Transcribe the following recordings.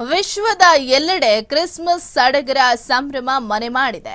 ವಿಶ್ವದ ಎಲ್ಲೆಡೆ ಕ್ರಿಸ್ಮಸ್ ಸಡಗರ ಸಂಭ್ರಮ ಮನೆ ಮಾಡಿದೆ.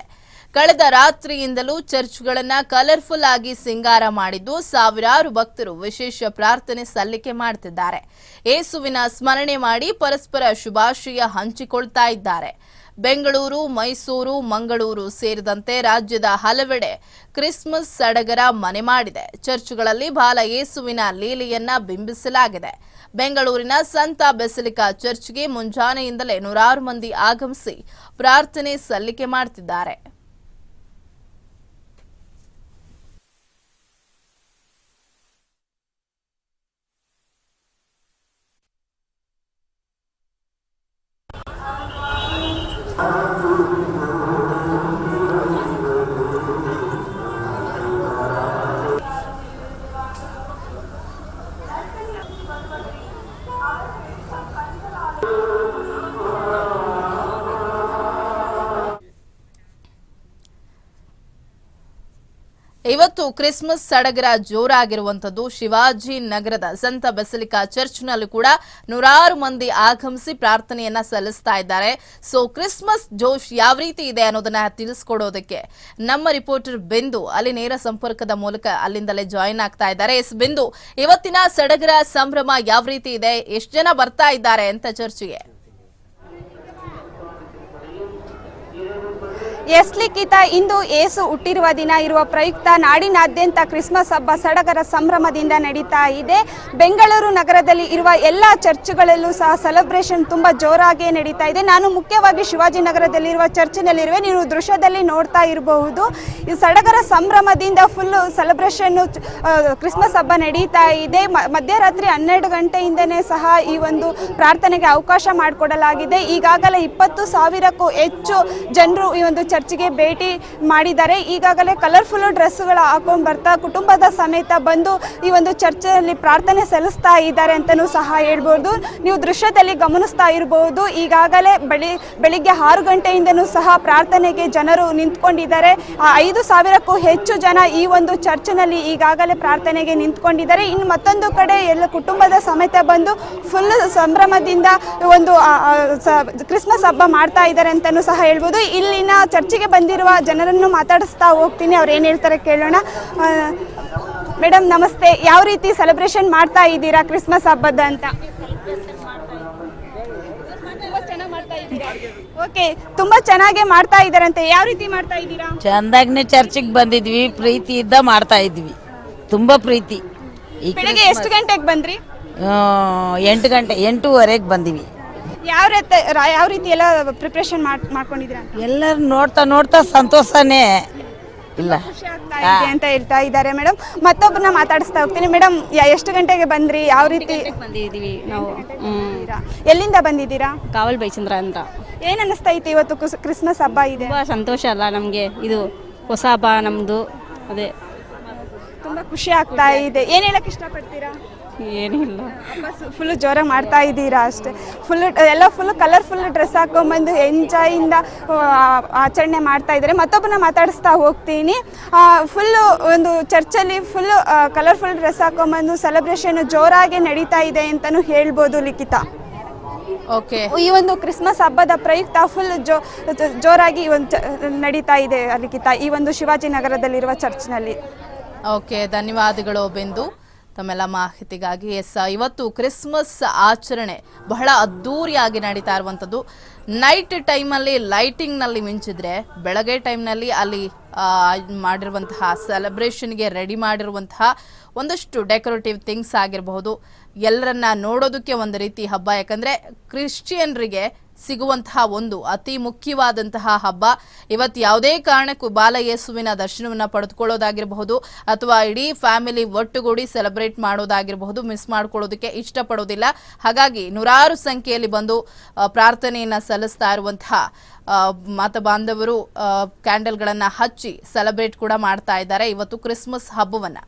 ಕಳೆದ ರಾತ್ರಿಯಿಂದಲೂ ಚರ್ಚ್ಗಳನ್ನ ಕಲರ್ಫುಲ್ ಆಗಿ ಸಿಂಗಾರ ಮಾಡಿದ್ದು ಸಾವಿರಾರು ಭಕ್ತರು ವಿಶೇಷ ಪ್ರಾರ್ಥನೆ ಸಲ್ಲಿಕೆ ಮಾಡುತ್ತಿದ್ದಾರೆ ಏಸುವಿನ ಸ್ಮರಣೆ ಮಾಡಿ ಪರಸ್ಪರ ಶುಭಾಶಯ ಹಂಚಿಕೊಳ್ತಾ ಇದ್ದಾರೆ. ಬೆಂಗಳೂರು, ಮೈಸೂರು, ಮಂಗಳೂರು ಸೇರಿದಂತೆ ರಾಜ್ಯದ ಹಲವೆಡೆ ಕ್ರಿಸ್ಮಸ್ ಸಡಗರ ಮನೆ ಮಾಡಿದೆ. ಚರ್ಚ್ಗಳಲ್ಲಿ ಬಾಲ ಯೇಸುವಿನ ಲೀಲೆಯನ್ನ ಬಿಂಬಿಸಲಾಗಿದೆ. ಬೆಂಗಳೂರಿನ ಸಂತ ಬೆಸಲಿಕಾ ಚರ್ಚ್ಗೆ ಮುಂಜಾನೆಯಿಂದಲೇ ನೂರಾರು ಮಂದಿ ಆಗಮಿಸಿ ಪ್ರಾರ್ಥನೆ ಸಲ್ಲಿಕೆ ಮಾಡುತ್ತಿದ್ದಾರೆ ಇವತ್ತು ಕ್ರಿಸ್ಮಸ್ ಸಡಗರ ಜೋರಾಗಿರುವಂತದ್ದು ಶಿವಾಜಿ ನಗರದ ಸಂತ ಬೆಸಲಿಕಾ ಚರ್ಚ್ನಲ್ಲಿ ಕೂಡ ನೂರಾರು ಮಂದಿ ಆಗಮಿಸಿ ಪ್ರಾರ್ಥನೆಯನ್ನ ಸಲ್ಲಿಸ್ತಾ ಇದ್ದಾರೆ. ಸೊ ಕ್ರಿಸ್ಮಸ್ ಜೋಶ್ ಯಾವ ರೀತಿ ಇದೆ ಅನ್ನೋದನ್ನ ತಿಳಿಸ್ಕೊಡೋದಕ್ಕೆ ನಮ್ಮ ರಿಪೋರ್ಟರ್ ಬಿಂದು ಅಲ್ಲಿ ನೇರ ಸಂಪರ್ಕದ ಮೂಲಕ ಅಲ್ಲಿಂದಲೇ ಜಾಯಿನ್ ಆಗ್ತಾ ಇದ್ದಾರೆ. ಎಸ್, ಬಿಂದು, ಇವತ್ತಿನ ಸಡಗರ ಸಂಭ್ರಮ ಯಾವ ರೀತಿ ಇದೆ? ಎಷ್ಟು ಜನ ಬರ್ತಾ ಇದ್ದಾರೆ ಅಂತ ಚರ್ಚ್ಗೆ? ಎಸ್ ಲಿಖಿತ ಇಂದು ಏಸು ಹುಟ್ಟಿರುವ ದಿನ ಇರುವ ಪ್ರಯುಕ್ತ ನಾಡಿನಾದ್ಯಂತ ಕ್ರಿಸ್ಮಸ್ ಹಬ್ಬ ಸಡಗರ ಸಂಭ್ರಮದಿಂದ ನಡೀತಾ ಇದೆ. ಬೆಂಗಳೂರು ನಗರದಲ್ಲಿ ಇರುವ ಎಲ್ಲ ಚರ್ಚ್ಗಳಲ್ಲೂ ಸಹ ಸೆಲೆಬ್ರೇಷನ್ ತುಂಬ ಜೋರಾಗಿ ನಡೀತಾ ಇದೆ. ನಾನು ಮುಖ್ಯವಾಗಿ ಶಿವಾಜಿನಗರದಲ್ಲಿರುವ ಚರ್ಚ್ನಲ್ಲಿರುವೆ. ನೀವು ದೃಶ್ಯದಲ್ಲಿ ನೋಡ್ತಾ ಇರಬಹುದು. ಈ ಸಡಗರ ಸಂಭ್ರಮದಿಂದ ಫುಲ್ಲು ಸೆಲೆಬ್ರೇಷನ್ನು ಕ್ರಿಸ್ಮಸ್ ಹಬ್ಬ ನಡೀತಾ ಇದೆ. ಮಧ್ಯರಾತ್ರಿ ಹನ್ನೆರಡು ಗಂಟೆಯಿಂದನೇ ಸಹ ಈ ಒಂದು ಪ್ರಾರ್ಥನೆಗೆ ಅವಕಾಶ ಮಾಡಿಕೊಡಲಾಗಿದೆ. ಈಗಾಗಲೇ ಇಪ್ಪತ್ತು ಸಾವಿರಕ್ಕೂ ಹೆಚ್ಚು ಜನರು ಈ ಒಂದು ಚರ್ಚ್ಗೆ ಭೇಟಿ ಮಾಡಿದ್ದಾರೆ. ಈಗಾಗಲೇ ಕಲರ್ಫುಲ್ ಡ್ರೆಸ್ಗಳು ಹಾಕೊಂಡು ಬರ್ತಾ ಕುಟುಂಬದ ಸಮೇತ ಬಂದು ಈ ಒಂದು ಚರ್ಚಲ್ಲಿ ಪ್ರಾರ್ಥನೆ ಸಲ್ಲಿಸ್ತಾ ಇದ್ದಾರೆ ಅಂತಲೂ ಸಹ ಹೇಳ್ಬೋದು. ನೀವು ದೃಶ್ಯದಲ್ಲಿ ಗಮನಿಸ್ತಾ ಇರಬಹುದು ಈಗಾಗಲೇ ಬೆಳಿ, ಬೆಳಿಗ್ಗೆ ಆರು ಗಂಟೆಯಿಂದನೂ ಸಹ ಪ್ರಾರ್ಥನೆಗೆ ಜನರು ನಿಂತ್ಕೊಂಡಿದ್ದಾರೆ. ಐದು ಸಾವಿರಕ್ಕೂ ಹೆಚ್ಚು ಜನ ಈ ಒಂದು ಚರ್ಚ್ನಲ್ಲಿ ಈಗಾಗಲೇ ಪ್ರಾರ್ಥನೆಗೆ ನಿಂತ್ಕೊಂಡಿದ್ದಾರೆ. ಇನ್ನು ಮತ್ತೊಂದು ಕಡೆ ಎಲ್ಲ ಕುಟುಂಬದ ಸಮೇತ ಬಂದು ಫುಲ್ ಸಂಭ್ರಮದಿಂದ ಒಂದು ಕ್ರಿಸ್ಮಸ್ ಹಬ್ಬ ಮಾಡ್ತಾ ಇದ್ದಾರೆ ಅಂತಲೂ ಸಹ ಹೇಳ್ಬೋದು. ಇಲ್ಲಿನ ಚರ್ಚಿಗೆ ಬಂದಿರುವ ಜನರನ್ನು ಮಾತಾಡಿಸ್ತಾ ಹೋಗ್ತೀನಿ. ಅವ್ರು ಏನು ಹೇಳ್ತಾರೆ ಕೇಳೋಣ. ಮೇಡಮ್ ನಮಸ್ತೆ. ಯಾವ ರೀತಿ ಸೆಲೆಬ್ರೇಷನ್ ಮಾಡ್ತಾ ಇದ್ದೀರಾ ಕ್ರಿಸ್ಮಸ್ ಹಬ್ಬದ ಅಂತ? ಓಕೆ ತುಂಬಾ ಚೆನ್ನಾಗಿ ಮಾಡ್ತಾ ಇದ್ದಾರಂತೆ. ಯಾವ ರೀತಿ ಮಾಡ್ತಾ ಇದ್ದೀರಾ? ಚಂದಾಗ್ನೆ ಚರ್ಚಿಗೆ ಬಂದಿದ್ವಿ. ಪ್ರೀತಿಯಿಂದ ಮಾಡ್ತಾ ಇದ್ವಿ. ತುಂಬಾ ಪ್ರೀತಿ. ಈ ಬೆಳಿಗ್ಗೆ ಎಷ್ಟು ಗಂಟೆಗೆ ಬಂದ್ರಿ? ಆ, ಎಂಟು ಗಂಟೆ ಎಂಟೂವರೆಗೆ ಬಂದಿವಿ. ಯಾವ ರೀತಿ ಯಾವ ರೀತಿ ಎಲ್ಲ ಪ್ರಿಪ್ರೇಷನ್ ಮಾಡ್ಕೊಂಡಿದ್ದೀರಾ? ಅಂತ ಎಲ್ಲರೂ ನೋಡ್ತಾ ನೋಡ್ತಾ ಸಂತೋಷನೇ ಇಲ್ಲ. ಖುಷಿ ಆಗ್ತಾ ಇದೆ ಅಂತ ಹೇಳ್ತಾ ಇದ್ದಾರೆ ಮೇಡಮ್ ಮತ್ತೊಬ್ಬರನ್ನ ಮಾತಾಡಿಸ್ತಾ ಹೋಗ್ತೀನಿ. ಮೇಡಮ್ ಎಷ್ಟು ಗಂಟೆಗೆ ಬಂದ್ರಿ? ಯಾವ ರೀತಿ ಬಂದಿದ್ದೀವಿ ನಾವು. ಎಲ್ಲಿಂದ ಬಂದಿದ್ದೀರಾ? ಕಾವಲ್ ಬೈಚಂದ್ರ ಅಂತ. ಏನ್ ಅನಿಸ್ತಾ ಇತ್ತು ಇವತ್ತು ಕ್ರಿಸ್- ಕ್ರಿಸ್ಮಸ್ ಹಬ್ಬ ಇದೆ? ತುಂಬ ಸಂತೋಷ ಅಲ್ಲ ನಮಗೆ. ಇದು ಹೊಸ ಹಬ್ಬ ನಮ್ಮದು ಅದೇ. ತುಂಬಾ ಖುಷಿ ಆಗ್ತಾ ಇದೆ. ಏನ್ ಹೇಳಕ್ ಇಷ್ಟಪಡ್ತೀರಾ? ಏನಿಲ್ಲ. ಫುಲ್ ಜೋರಾಗಿ ಮಾಡ್ತಾ ಇದ್ದೀರಾ ಅಷ್ಟೇ. ಫುಲ್ ಎಲ್ಲ ಫುಲ್ ಕಲರ್ಫುಲ್ ಡ್ರೆಸ್ ಹಾಕೊಂಬಂದು ಎಂಜಾಯಿಂದ ಆಚರಣೆ ಮಾಡ್ತಾ ಇದ್ದಾರೆ. ಮತ್ತೊಬ್ಬನ ಮಾತಾಡಿಸ್ತಾ ಹೋಗ್ತೀನಿ. ಫುಲ್ಲು ಒಂದು ಚರ್ಚಲ್ಲಿ ಫುಲ್ ಕಲರ್ಫುಲ್ ಡ್ರೆಸ್ ಹಾಕೊಂಡ್ಬಂದು ಸೆಲೆಬ್ರೇಷನ್ ಜೋರಾಗಿ ನಡೀತಾ ಇದೆ ಅಂತಲೂ ಹೇಳ್ಬೋದು ಲಿಖಿತ. ಓಕೆ ಈ ಒಂದು ಕ್ರಿಸ್ಮಸ್ ಹಬ್ಬದ ಪ್ರಯುಕ್ತ ಫುಲ್ ಜೋ ಜೋರಾಗಿ ಒಂದು ನಡೀತಾ ಇದೆ ಲಿಖಿತ ಈ ಒಂದು ಶಿವಾಜಿನಗರದಲ್ಲಿರುವ ಚರ್ಚ್ನಲ್ಲಿ. ಓಕೆ ಧನ್ಯವಾದಗಳು ಬಿಂದು. ತಮ್ಮೆಲ್ಲ ಮಾಹಿತಿಗಾಗಿ ಎಸ್, ಇವತ್ತು ಕ್ರಿಸ್ಮಸ್ ಆಚರಣೆ ಬಹಳ ಅದ್ಧೂರಿಯಾಗಿ ನಡೀತಾ ಇರುವಂಥದ್ದು. ನೈಟ್ ಟೈಮಲ್ಲಿ ಲೈಟಿಂಗ್ನಲ್ಲಿ ಮಿಂಚಿದ್ರೆ, ಬೆಳಗ್ಗೆ ಟೈಮ್ನಲ್ಲಿ ಅಲ್ಲಿ ಮಾಡಿರುವಂತಹ ಸೆಲೆಬ್ರೇಷನ್ಗೆ ರೆಡಿ ಮಾಡಿರುವಂತಹ ಒಂದಷ್ಟು ಡೆಕೋರೇಟಿವ್ ಥಿಂಗ್ಸ್ ಆಗಿರಬಹುದು. ಎಲ್ಲರನ್ನ ನೋಡೋದಕ್ಕೆ ಒಂದು ರೀತಿ ಹಬ್ಬ. ಯಾಕಂದರೆ ಕ್ರಿಶ್ಚಿಯನ್ರಿಗೆ ಸಿಗುವಂತಹ ಒಂದು ಅತಿ ಮುಖ್ಯವಾದಂತಹ ಹಬ್ಬ. ಇವತ್ತು ಯಾವುದೇ ಕಾರಣಕ್ಕೂ ಬಾಲಯೇಸುವಿನ ಯೇಸುವಿನ ದರ್ಶನವನ್ನ ಪಡೆದುಕೊಳ್ಳೋದಾಗಿರಬಹುದು ಅಥವಾ ಇಡೀ ಫ್ಯಾಮಿಲಿ ಒಟ್ಟುಗೂಡಿ ಸೆಲೆಬ್ರೇಟ್ ಮಾಡೋದಾಗಿರಬಹುದು, ಮಿಸ್ ಮಾಡ್ಕೊಳ್ಳೋದಕ್ಕೆ ಇಷ್ಟಪಡೋದಿಲ್ಲ. ಹಾಗಾಗಿ ನೂರಾರು ಸಂಖ್ಯೆಯಲ್ಲಿ ಬಂದು ಪ್ರಾರ್ಥನೆಯನ್ನು ಸಲ್ಲಿಸ್ತಾ ಇರುವಂತಹ ಮತ ಬಾಂಧವರು ಕ್ಯಾಂಡಲ್ಗಳನ್ನು ಹಚ್ಚಿ ಸೆಲೆಬ್ರೇಟ್ ಕೂಡ ಮಾಡ್ತಾ ಇದ್ದಾರೆ. ಇವತ್ತು ಕ್ರಿಸ್ಮಸ್ ಹಬ್ಬವನ್ನ.